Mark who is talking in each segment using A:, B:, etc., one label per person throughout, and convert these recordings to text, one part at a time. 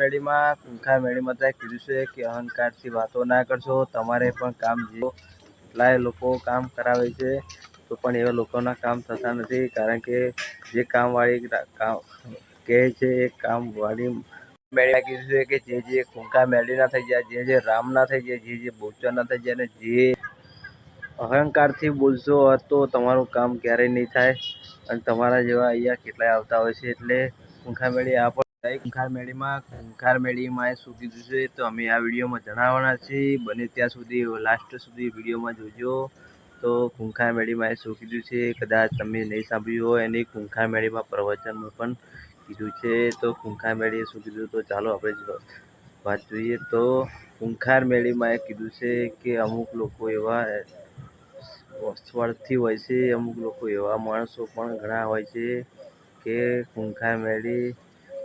A: મેળીમાં, કુંખા મેળીમાં તો કીધું છે કે અહંકારથી વાતો ના કરશો, તમારે પણ કામ જે કેટલાય લોકો કામ કરાવે છે, તો પણ એવા લોકોના કામ થતા નથી, કારણ કે જે કામવાળી કામ, કહે છે એ કામવાળી મેળી કીધું છે કે જે જે કુંખા મેળી ના થઈ જાય જે જે રામ ના થઈ જાય જે જે બહુચર ના થઈ જાય અને જે અહંકારથી બોલશો તો તમારું કામ ક્યારેય નહીં થાય. અને તમારા જેવા અહીંયા કેટલાય આવતા હોય છે, એટલે કુંખા મેળી આ કુંખાર મેળીમાં કુંખાર મેળીમાં શું કીધું છે તો અમે આ વિડીયોમાં જણાવવાના છીએ. બને ત્યાં સુધી લાસ્ટ સુધી વિડીયોમાં જોજો. તો કુંખાર મેળીમાં શું કીધું છે, કદાચ તમે નહીં સાંભળ્યું હોય એને કુંખાર મેળીમાં પ્રવચનમાં પણ કીધું છે. તો કુંખાર મેળીએ શું કીધું તો ચાલો આપણે વાત જોઈએ. તો કુંખાર મેળીમાં એ કીધું છે કે અમુક લોકો એવા સ્વાર્થી હોય છે, અમુક લોકો એવા માણસો પણ ઘણા હોય છે કે ખૂંખાર મેળી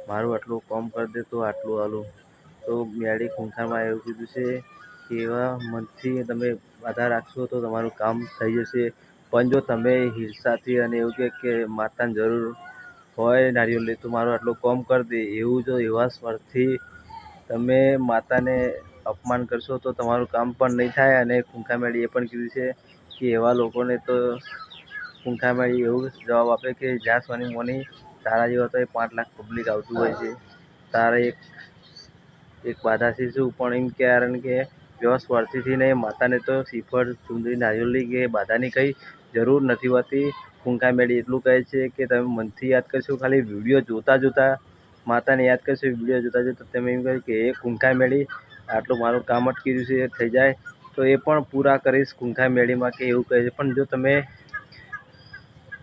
A: મારું આટલું કોમ કરી દે તો આટલું આલું. તો મેળી ખૂંખારમાં એવું કીધું છે કે એવા મનથી તમે આધાર રાખશો તો તમારું કામ થઈ જશે. પણ જો તમે હિંસાથી અને એવું કે કે માતાને જરૂર હોય નારિયેળ લે, તો મારું આટલું કોમ કરી દે. એવું જો એવા સ્વરથી તમે માતાને અપમાન કરશો તો તમારું કામ પણ નહીં થાય. અને ખૂંખામેળી એ પણ કીધું છે કે એવા લોકોને તો ખૂંખામેળી એવું જવાબ આપે કે જ્યાં સોની મોની તારા જેવા તો એ પાંચ લાખ પબ્લિક આવતું હોય છે. તારે એક એક બાધા છે શું? પણ એમ કારણ કે જેવા સ્વાર્થીથી ને માતાને તો શ્રીફળ, ચુંદડી, નારિયેળી કે બાધાની કંઈ જરૂર નથી હોતી. કુંખા મેળી એટલું કહે છે કે તમે મનથી યાદ કરશો, ખાલી વીડિયો જોતા જોતા માતાને યાદ કરશો, વીડિયો જોતા જોતા તમે એમ કહ્યું કે એ કુંખા મેળી, આટલું મારું કામ અટકી રહ્યું છે થઈ જાય. તો એ પણ પૂરા કરીશ કુંખા મેળીમાં કે એવું કહે છે. પણ જો તમે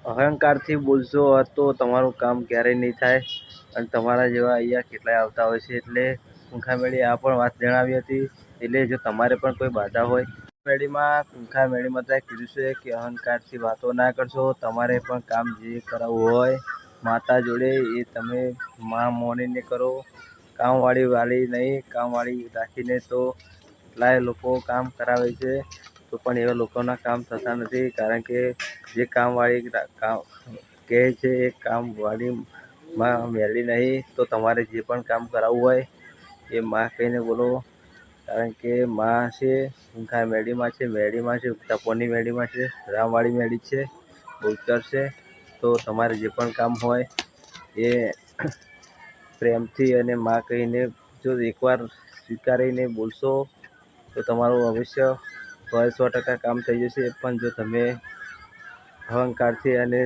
A: અહંકારથી બોલશો તો તમારું કામ ક્યારેય નહીં થાય. અને તમારા જેવા અહીંયા કેટલાય આવતા હોય છે એટલે કુંખા મેળી આ પણ વાત જણાવી હતી. એટલે જો તમારે પણ કોઈ બાધા હોય મેળીમાં કુંખા મેળીમાં તો કીધું છે કે અહંકારથી વાતો ના કરશો. તમારે પણ કામ જે કરાવવું હોય, માતા જોડે એ તમે મા મોનીને કરો. કામવાળી વાળી નહીં, કામવાળી રાખીને તો કેટલાય લોકો કામ કરાવે છે. તો પણ એવા લોકોના કામ થતા નથી. કારણ કે જે કામવાળી કામ કહે છે, એ કામવાળીમાં મેળી નહીં, તો તમારે જે પણ કામ કરાવવું હોય, એ માં કહીને બોલો. કારણ કે માં છે, ઊંઘા મેળીમાં છે મેળીમાં છે તપોની મેળીમાં છે, રામવાળી મેળી છે, બહુચર છે, તો તમારે જે પણ કામ હોય, એ પ્રેમથી અને માં કહીને જો એકવાર સ્વીકારીને બોલશો, તો તમારું ભવિષ્ય સો સો ટકા કામ થઈ જશે. પણ જો તમે અહંકારથી અને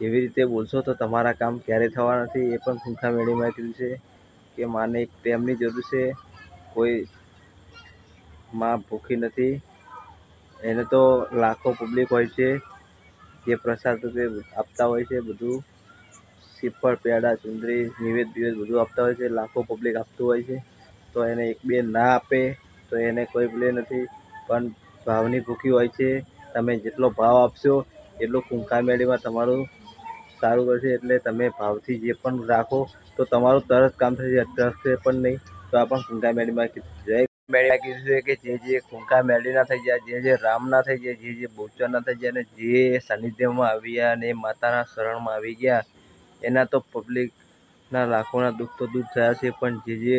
A: એવી રીતે બોલશો તો તમારા કામ ક્યારેય થવા નથી. એ પણ ખૂંખા મેળીમાં કીધું છે કે માને એક પ્રેમની જરૂર છે. કોઈ માં ભૂખી નથી. એને તો લાખો પબ્લિક હોય છે. જે પ્રસાદ રૂપે આપતા હોય છે, બધું શ્રીફળ, પેડા, ચુંદરી, નિવેદ બિવેદ બધું આપતા હોય છે. લાખો પબ્લિક આપતું હોય છે. તો એને એક બે ના આપે તો એને કોઈ પ્લે નથી. પણ ભાવની ભૂખી હોય છે. તમે જેટલો ભાવ આપશો એટલું કુંખા મેળીમાં તમારું સારું કરશે એટલે તમે ભાવથી જે પણ રાખો, તો તમારું તરત કામ થશે અત્યારે પણ નહીં, તો આ પણ કુંખા મેળીમાં જય મેળીમાં કીધું છે કે જે જે કુંખા મેળીના થઈ જાય જે જે રામના થઈ જાય જે જે બોચરના થઈ જાય અને જે સાનિધ્યમાં આવ્યા ગયા અને માતાના શરણમાં આવી ગયા, એના તો પબ્લિકના લાખોના દુઃખ તો દૂર થયા છે, પણ જે જે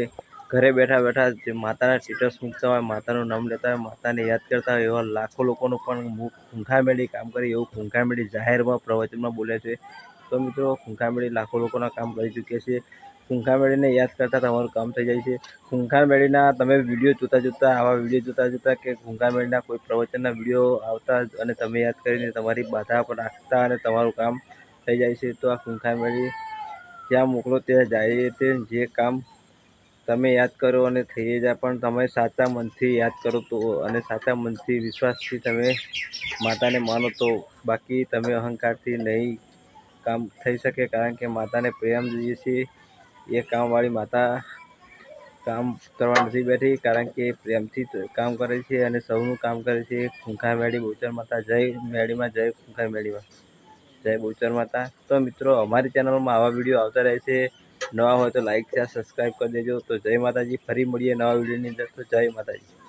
A: ઘરે બેઠા બેઠા જે માતાના સ્ટેટસ મૂકતા હોય, માતાનું નામ લેતા હોય, માતાને યાદ કરતા હોય, એવા લાખો લોકોનું પણ ખૂંખામેળી કામ કરે, એવું ખૂંખામેળી જાહેરમાં, પ્રવચનમાં બોલે છે. તો મિત્રો, ખૂંખામેળી લાખો લોકોના કામ કરી ચૂક્યા છે. ખૂંખામેળીને યાદ કરતાં તમારું કામ થઈ જાય છે. ખૂંખા મેળીના તમે વીડિયો જોતા જોતા, આવા વીડિયો જોતા જોતા કે ખૂંખામેળીના કોઈ પ્રવચનના વીડિયો આવતા અને તમે યાદ કરીને તમારી બાધા પર રાખતા અને તમારું કામ થઈ જાય છે. તો આ ખૂંખા મેળી જ્યાં મોકલો ત્યાં જાય તે જે કામ તમે યાદ કરો અને થઈ જાય પણ તમે સાચા મનથી યાદ કરો તો, અને સાચા મનથી વિશ્વાસથી તમે માતાને માનો તો. બાકી તમે અહંકારથી નહીં કામ થઈ શકે, કારણ કે માતાને પ્રેમ જોઈએ છે એ કામવાળી માતા કામ કરવા નથી બેઠી, કારણ કે પ્રેમથી કામ કરે છે અને સૌનું કામ કરે છે. ખૂંખા મેળી બોચર માતા, જય મેળીમાં જય ખૂંખા મેળીમાં. જય બોચર માતા. તો મિત્રો, અમારી ચેનલમાં આવા વીડિયો આવતા રહે છે. નવા હોય તો લાઈક શેર સબસ્ક્રાઈબ કરી દેજો. તો જય માતાજી. ફરી મળીએ નવા વિડીયોની અંદર. તો જય માતાજી.